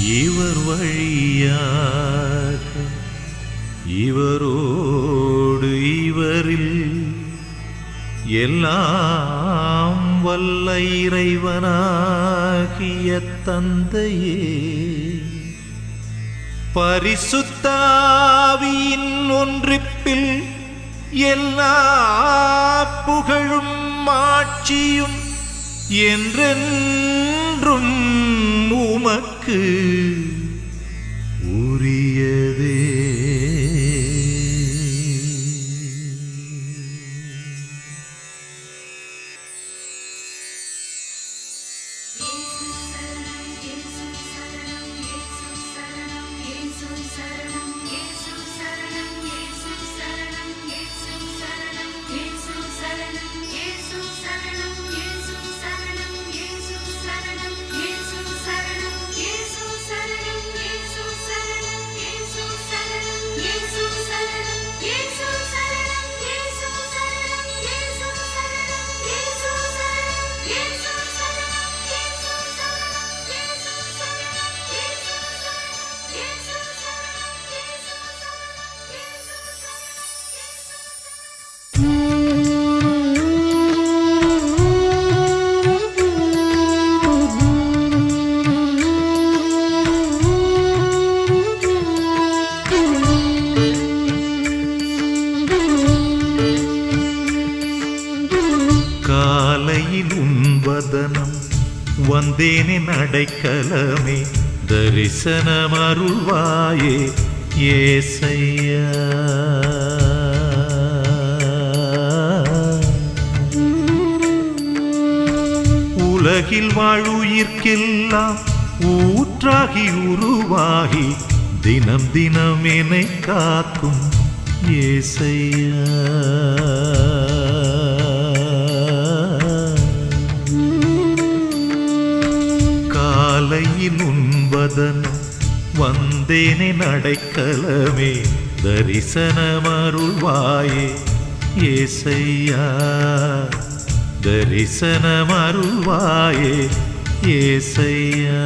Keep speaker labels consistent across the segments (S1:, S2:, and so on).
S1: இவர் வழியாக இவரோடு இவரில் எல்லாம் வல்ல இறைவனாகிய தந்தையே. பரிசுத்தாவியின் ஒன்றிப்பில் எல்லா புகழும் மாட்சியும் என்றென்றும் உமக்கு உரியதே வந்தேனே நடைக்கலமே தரிசனம் அருள்வாயே ஏசையா. உலகில் வாழுயிர்க்கெல்லாம் ஊற்றாகி உருவாகி தினம் தினம் என்னை காக்கும் ஏசையா. வந்தேனே நடைக்கலமே தரிசனமருள்வாயே ஏசையா. தரிசனமருள்வாயே ஏசையா.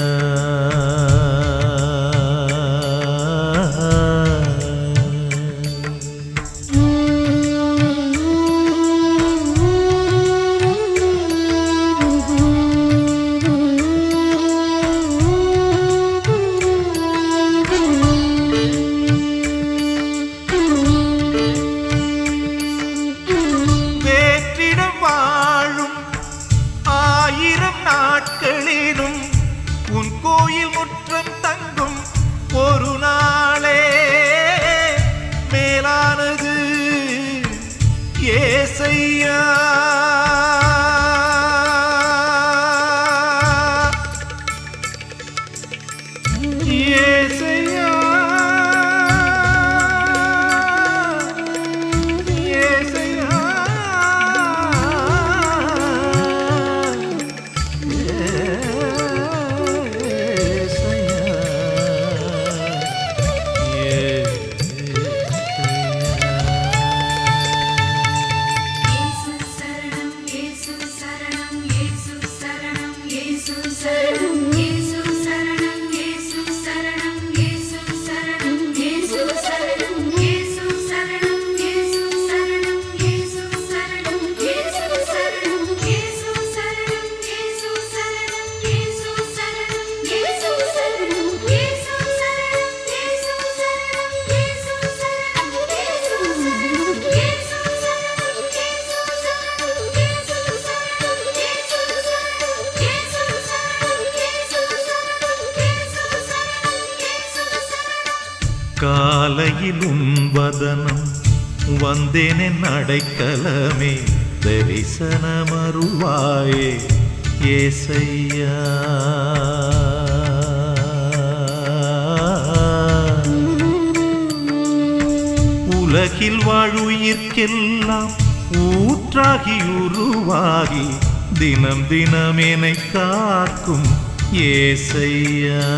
S1: வந்தேனே நடைக்கலமே தரிசனமருள்வாயே ஏசையா. உலகில் வாழுயிர்க்கெல்லாம் ஊற்றாகி உருவாகி தினம் தினம் என்னை காக்கும் ஏசையா.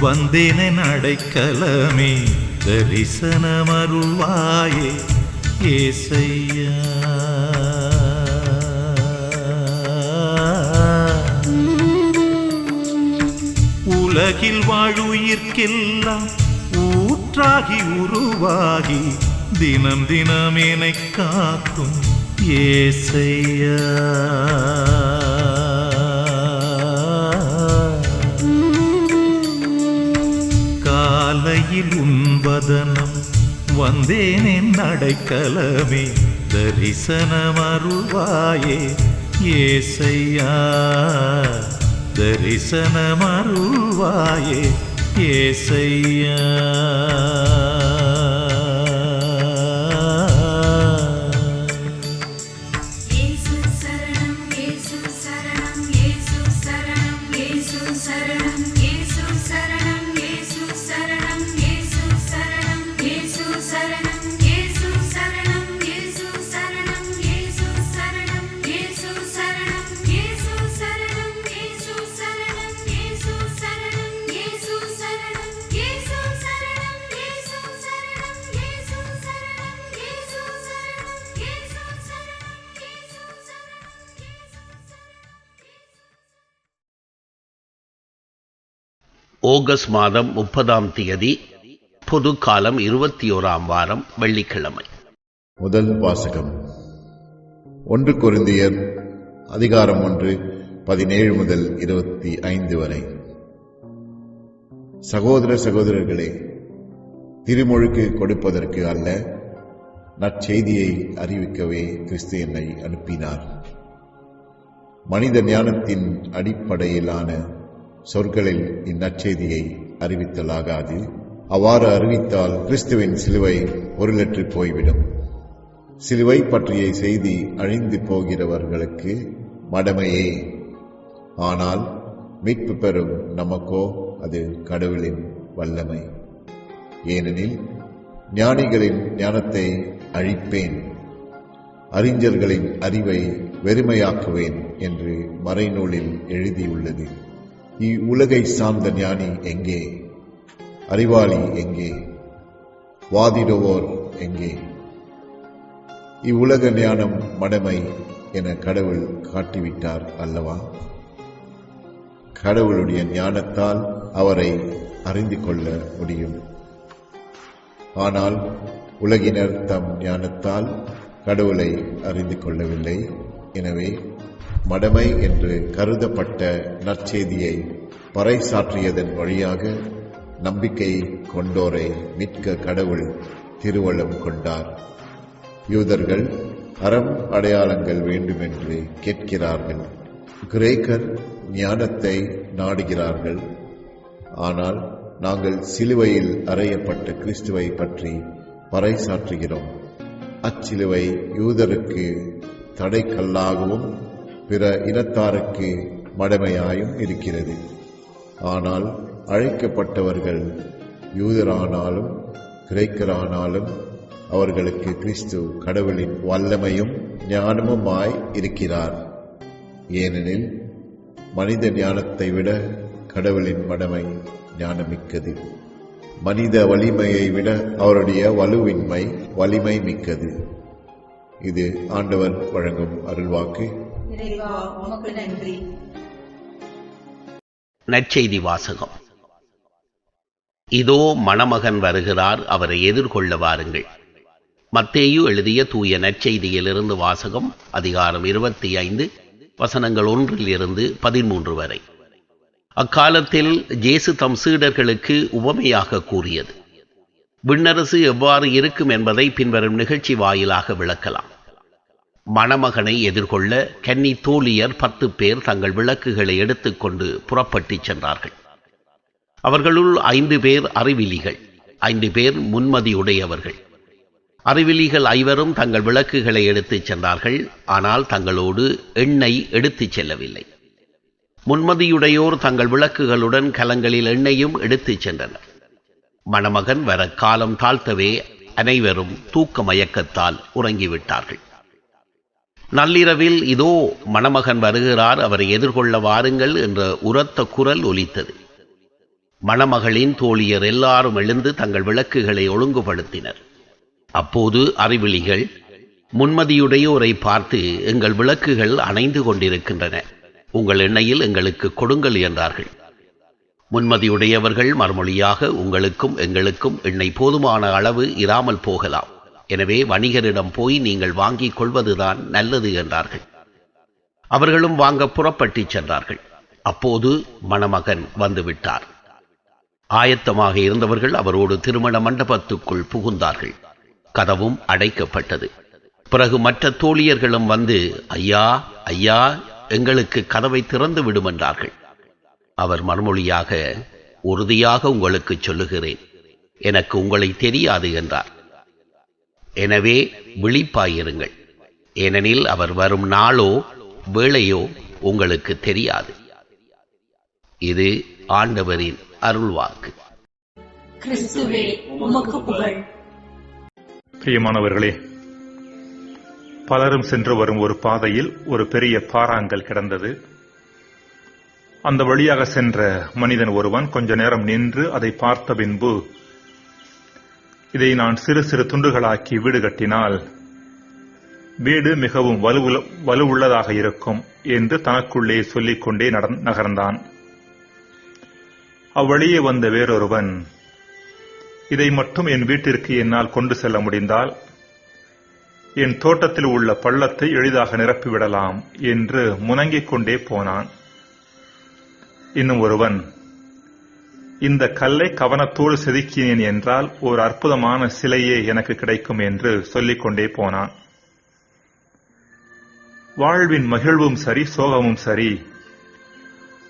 S1: வந்தேன நடைக்கலமே தரிசனமருள்வாயே ஏசையா. உலகில் வாழுயிர்க்கெல்லாம் ஊற்றாகி உருவாகி தினம் தினம் என்னை காக்கும் ஏசையா. வதனம் வந்தேன் என் அடைக்கலமே தரிசனமருள்வாயே ஏசையா. தரிசனமருள்வாயே ஏசையா.
S2: ஆகஸ்ட் மாதம் முப்பதாம் தேதி பொது காலம் இருபத்தி ஓராம் வாரம் வெள்ளிக்கிழமை.
S3: முதல் வாசகம். ஒன்று குருந்தியர் அதிகாரம் ஒன்று பதினேழு முதல் இருபத்தி ஐந்து வரை. சகோதர சகோதரர்களே திருமுழுக்கு கொடுப்பதற்கு அல்ல நற்செய்தியை அறிவிக்கவே கிறிஸ்து என்னை அனுப்பினார். மனித ஞானத்தின் அடிப்படையிலான சொற்களில் இந்நற்செய்தியை அறிவித்தலாகாது. அவ்வாறு அறிவித்தால் கிறிஸ்துவின் சிலுவை பொருளற்று போய்விடும். சிலுவை பற்றிய செய்தி அழிந்து போகிறவர்களுக்கு மடமையே. ஆனால் மீட்பு பெறும் நமக்கோ அது கடவுளின் வல்லமை. ஏனெனில் ஞானிகளின் ஞானத்தை அழிப்பேன். அறிஞர்களின் அறிவை வெறுமையாக்குவேன் என்று மறைநூலில் எழுதியுள்ளது. இவ்வுலகை சார்ந்த ஞானி எங்கே அறிவாளி எங்கே வாதிடுவோர் எங்கே இவ்வுலக ஞானம் மடமை என கடவுள் காட்டிவிட்டார் அல்லவா கடவுளுடைய ஞானத்தால் அவரை அறிந்து கொள்ள முடியும் ஆனால் உலகினர் தம் ஞானத்தால் கடவுளை அறிந்து கொள்ளவில்லை எனவே மடமை என்று கருதப்பட்ட நற்செய்தியை பறைசாற்றியதன் வழியாக நம்பிக்கை கொண்டோரை மீட்க கடவுள் திருவள்ளம் கொண்டார். யூதர்கள் அறம் அடையாளங்கள் வேண்டுமென்று கேட்கிறார்கள். கிரேக்கர் ஞானத்தை நாடுகிறார்கள். ஆனால் நாங்கள் சிலுவையில் அறையப்பட்ட கிறிஸ்துவை பற்றி பறைசாற்றுகிறோம். அச்சிலுவை யூதருக்கு தடைக்கல்லாகவும் பிற இனத்தாருக்கு மடமையாயும் இருக்கிறது. ஆனால் அழைக்கப்பட்டவர்கள் யூதரானாலும் கிரேக்கரானாலும் அவர்களுக்கு கிறிஸ்து கடவுளின் வல்லமையும் ஞானமுமாய் இருக்கிறார். ஏனெனில் மனித ஞானத்தை விட கடவுளின் மடமை ஞானமிக்கது. மனித வலிமையை விட அவருடைய வலுவின்மை வலிமை மிக்கது. இது ஆண்டவர் வழங்கும் அருள்வாக்கு.
S4: இறைவா உமக்கு நன்றி.
S2: நற்செய்தி வாசகம். இதோ மணமகன் வருகிறார் அவரை எதிர்கொள்ள வாருங்கள். மத்தேயு எழுதிய தூய நற்செய்தியிலிருந்து வாசகம் அதிகாரம் இருபத்தி ஐந்து வசனங்கள் ஒன்றில் இருந்து பதிமூன்று வரை. அக்காலத்தில் ஜேசு தம் சீடர்களுக்கு உவமையாக கூறியது. விண்ணரசு எவ்வாறு இருக்கும் என்பதை பின்வரும் நிகழ்ச்சி வாயிலாக விளக்கலாம். மணமகனை எதிர்கொள்ள கன்னி தோழியர் பத்து பேர் தங்கள் விளக்குகளை எடுத்துக்கொண்டு புறப்பட்டுச் சென்றார்கள். அவர்களுள் ஐந்து பேர் அறிவிலிகள் ஐந்து பேர் முன்மதியுடையவர்கள். அறிவிலிகள் ஐவரும் தங்கள் விளக்குகளை எடுத்துச் சென்றார்கள் ஆனால் தங்களோடு எண்ணெய் எடுத்துச் செல்லவில்லை. முன்மதியுடையோர் தங்கள் விளக்குகளுடன் கலங்களில் எண்ணெயும் எடுத்துச் சென்றனர். மணமகன் வர காலம் தாழ்த்தவே அனைவரும் தூக்க மயக்கத்தால் உறங்கிவிட்டார்கள். நள்ளிரவில் இதோ மணமகன் வருகிறார் அவரை எதிர்கொள்ள வாருங்கள் என்ற உரத்த குரல் ஒலித்தது. மணமகளின் தோழியர் எல்லாரும் எழுந்து தங்கள் விளக்குகளை ஒழுங்குபடுத்தினர். அப்போது அறிவிலிகள் முன்மதியுடையோரை பார்த்து எங்கள் விளக்குகள் அணைந்து கொண்டிருக்கின்றன. உங்கள் எண்ணெயில் எங்களுக்கு கொடுங்கள் என்றார்கள். முன்மதியுடையவர்கள் மறுமொழியாக உங்களுக்கும் எங்களுக்கும் எண்ணெய் போதுமான அளவு இராமல் போகலாம். எனவே வணிகரிடம் போய் நீங்கள் வாங்கிக் கொள்வதுதான் நல்லது என்றார்கள். அவர்களும் வாங்க புறப்பட்டுச் சென்றார்கள். அப்போது மணமகன் வந்துவிட்டார். ஆயத்தமாக இருந்தவர்கள் அவரோடு திருமண மண்டபத்துக்குள் புகுந்தார்கள். கதவும் அடைக்கப்பட்டது. பிறகு மற்ற தோழியர்களும் வந்து ஐயா ஐயா எங்களுக்கு கதவை திறந்து விடும் என்றார்கள். அவர் மறுமொழியாக உறுதியாக உங்களுக்கு சொல்லுகிறேன். எனக்கு உங்களை தெரியாது என்றார். எனவே விழிப்பாயிருங்கள். ஏனெனில் அவர் வரும் நாளோ வேளையோ உங்களுக்கு தெரியாது. இது ஆண்டவரின் அருள்வாக்கு.
S4: கிறிஸ்துவே உமக்கு புகழ்.
S5: பிரியமானவர்களே பலரும் சென்று வரும் ஒரு பாதையில் ஒரு பெரிய பாறாங்கல் கிடந்தது. அந்த வழியாக சென்ற மனிதன் ஒருவன் கொஞ்ச நேரம் நின்று அதை பார்த்த பின்பு இதை நான் சிறு சிறு துண்டுகளாக்கி வீடு கட்டினால் வீடு மிகவும் வலுவுள்ள வலுவுள்ளதாக இருக்கும் என்று தனக்குள்ளே சொல்லிக்கொண்டே நடந்- நகர்ந்தான். அவ்வழியே வந்த வேறொருவன் இதை மட்டும் என் வீட்டிற்கு என்னால் கொண்டு செல்ல முடிந்தால் என் தோட்டத்தில் உள்ள பள்ளத்தை எளிதாக நிரப்பிவிடலாம் என்று முனங்கிக் கொண்டே போனான். இன்னும் ஒருவன் இந்த கல்லை கவனத்தோடு செதுக்கினேன் என்றால் ஒரு அற்புதமான சிலையே எனக்கு கிடைக்கும் என்று சொல்லிக்கொண்டே போனான். வாழ்வின் மகிழ்வும் சரி சோகமும் சரி.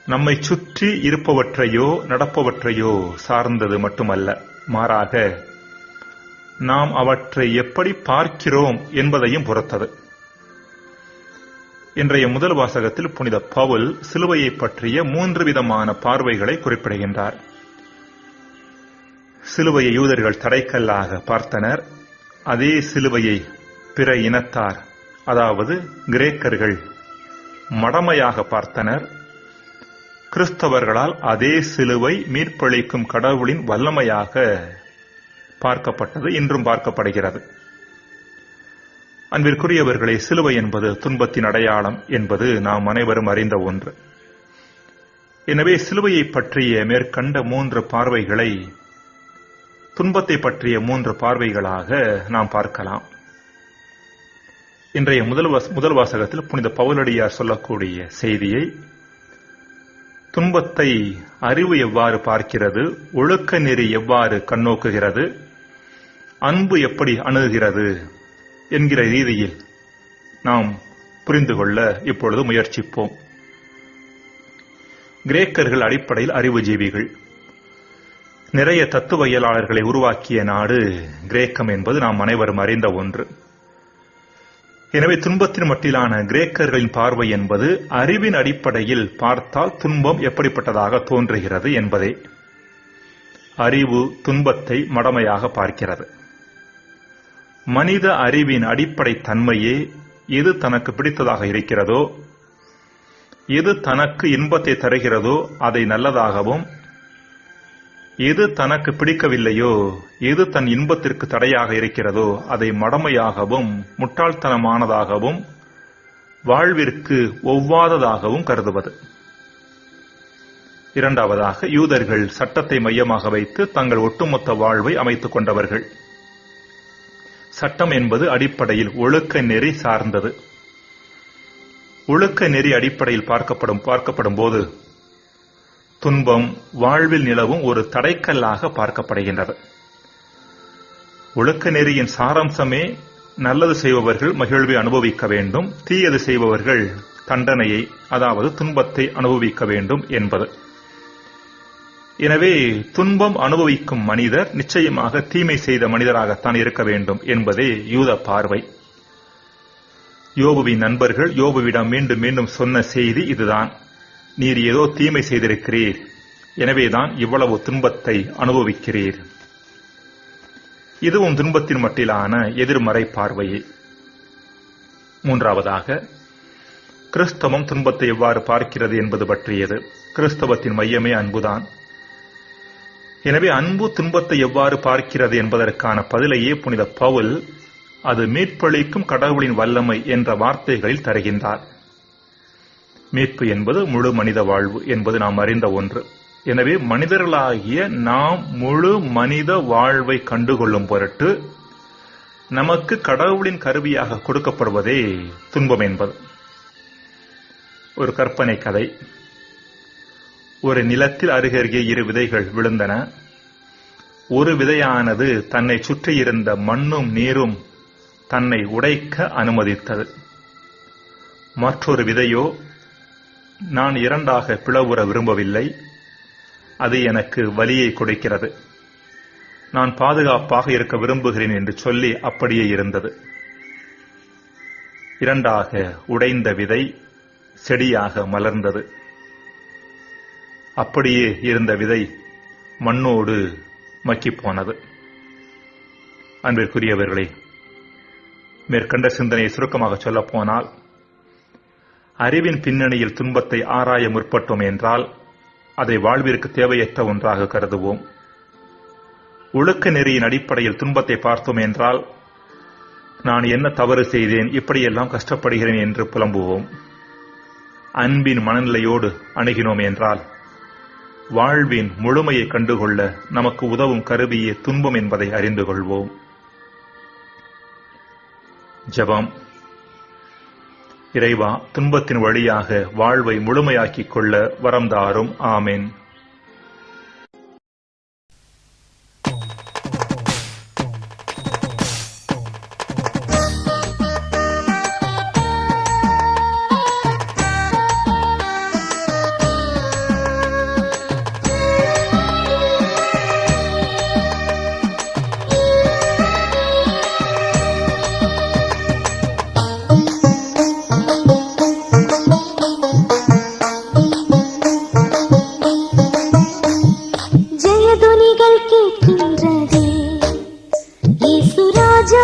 S5: நம்மை சுற்றி இருப்பவற்றையோ நடப்பவற்றையோ சார்ந்தது மட்டுமல்ல. மாறாக நாம் அவற்றை எப்படி பார்க்கிறோம் என்பதையும் பொறுத்தது. இன்றைய முதல் வாசகத்தில் புனித பவுல் சிலுவையை பற்றிய மூன்று விதமான பார்வைகளை குறிப்பிடுகின்றார். சிலுவையை யூதர்கள் தடைக்கல்லாக பார்த்தனர். அதே சிலுவையை பிற இனத்தார் அதாவது கிரேக்கர்கள் மடமையாக பார்த்தனர். கிறிஸ்தவர்களால் அதே சிலுவை மீட்பளிக்கும் கடவுளின் வல்லமையாக பார்க்கப்பட்டது இன்றும் பார்க்கப்படுகிறது. அன்பிற்குரியவர்களே சிலுவை என்பது துன்பத்தின் அடையாளம் என்பது நாம் அனைவரும் அறிந்த ஒன்று. எனவே சிலுவையை பற்றிய மேற்கண்ட மூன்று பார்வைகளை துன்பத்தை பற்றிய மூன்று பார்வைகளாக நாம் பார்க்கலாம். இன்றைய முதல் முதல் வாசகத்தில் புனித பவுலடியார் சொல்லக்கூடிய செய்தியை துன்பத்தை அறிவு எவ்வாறு பார்க்கிறது ஒழுக்க நெறி எவ்வாறு கண்ணோக்குகிறது அன்பு எப்படி அணுகுகிறது என்கிற ரீதியில் நாம் புரிந்து கொள்ள இப்பொழுது முயற்சிப்போம். கிரேக்கர்கள் அடிப்படையில் அறிவுஜீவிகள். நிறைய தத்துவவியலாளர்களை உருவாக்கிய நாடு கிரேக்கம் என்பது நாம் அனைவரும் அறிந்த ஒன்று. எனவே துன்பத்தின் மட்டிலான கிரேக்கர்களின் பார்வை என்பது அறிவின் அடிப்படையில் பார்த்தால் துன்பம் எப்படிப்பட்டதாக தோன்றுகிறது என்பதே. அறிவு துன்பத்தை மடமையாக பார்க்கிறது. மனித அறிவின் அடிப்படை தன்மையே எது தனக்கு பிடித்ததாக இருக்கிறதோ எது தனக்கு இன்பத்தை தருகிறதோ அதை நல்லதாகவும் எது தனக்கு பிடிக்கவில்லையோ எது தன் இன்பத்திற்கு தடையாக இருக்கிறதோ அதை மடமையாகவும் முட்டாள்தனமானதாகவும் வாழ்விற்கு ஒவ்வாததாகவும் கருதுவது. இரண்டாவதாக யூதர்கள் சட்டத்தை மையமாக வைத்து தங்கள் ஒட்டுமொத்த வாழ்வை அமைத்துக் கொண்டவர்கள். சட்டம் என்பது அடிப்படையில் ஒழுக்க நெறி சார்ந்தது. ஒழுக்க நெறி அடிப்படையில் பார்க்கப்படும் பார்க்கப்படும் போது துன்பம் வாழ்வில் நிலவும் ஒரு தடைக்கல்லாக பார்க்கப்படுகின்றது. ஒழுக்க நெறியின் சாராம்சமே நல்லது செய்பவர்கள் மகிழ்வை அனுபவிக்க வேண்டும். தீயது செய்பவர்கள் தண்டனையை அதாவது துன்பத்தை அனுபவிக்க வேண்டும் என்பது. எனவே துன்பம் அனுபவிக்கும் மனிதர் நிச்சயமாக தீமை செய்த மனிதராகத்தான் இருக்க வேண்டும் என்பதே யூத பார்வை. யோபுவின் நண்பர்கள் யோபுவிடம் மீண்டும் மீண்டும் சொன்ன செய்தி இதுதான். நீர் ஏதோ தீமை செய்திருக்கிறீர். எனவேதான் இவ்வளவு துன்பத்தை அனுபவிக்கிறீர். இதுவும் துன்பத்தின் மட்டிலான எதிர்மறை பார்வையே. மூன்றாவதாக கிறிஸ்தவம் துன்பத்தை எவ்வாறு பார்க்கிறது என்பது பற்றியது. கிறிஸ்தவத்தின் மையமே அன்புதான். எனவே அன்பு துன்பத்தை எவ்வாறு பார்க்கிறது என்பதற்கான பதிலையே புனித பவுல் அது மீட்பளிக்கும் கடவுளின் வல்லமை என்ற வார்த்தைகளில் தருகின்றார். மீட்பு என்பது முழு மனித வாழ்வு என்பது நாம் அறிந்த ஒன்று. எனவே மனிதர்களாகிய நாம் முழு மனித வாழ்வை கண்டுகொள்ளும் பொருட்டு நமக்கு கடவுளின் கருவியாக கொடுக்கப்படுவதே துன்பம் என்பது. ஒரு கற்பனை கதை. ஒரு நிலத்தில் அருகருகே இரு விதைகள் விழுந்தன. ஒரு விதையானது தன்னை சுற்றியிருந்த மண்ணும் நீரும் தன்னை உடைக்க அனுமதித்தது. மற்றொரு விதையோ நான் இரண்டாக பிளவுற விரும்பவில்லை. அது எனக்கு வலியை கொடுக்கிறது. நான் பாதுகாப்பாக இருக்க விரும்புகிறேன் என்று சொல்லி அப்படியே இருந்தது. இரண்டாக உடைந்த விதை செடியாக மலர்ந்தது. அப்படியே இருந்த விதை மண்ணோடு மக்கிப்போனது அன்பிற்குரியவர்களே மேற்கண்ட சிந்தனையை சுருக்கமாக சொல்லப்போனால் அறிவின் பின்னணியில் துன்பத்தை ஆராய முற்பட்டோம் என்றால் அதை வாழ்விற்கு தேவையற்ற ஒன்றாக கருதுவோம். ஒழுக்க நெறியின் அடிப்படையில் துன்பத்தை பார்த்தோம் என்றால் நான் என்ன தவறு செய்தேன் இப்படியெல்லாம் கஷ்டப்படுகிறேன் என்று புலம்புவோம். அன்பின் மனநிலையோடு அணுகினோம் என்றால் வாழ்வின் முழுமையை கண்டுகொள்ள நமக்கு உதவும் கருவியே துன்பம் என்பதை அறிந்து கொள்வோம். ஜெபம். இறைவா துன்பத்தின் வழியாக வாழ்வை முழுமையாக்கிக் கொள்ள வரம்தாரும். தாரும்
S6: துணிகள் கேட்கின்றதே இயேசு ராஜா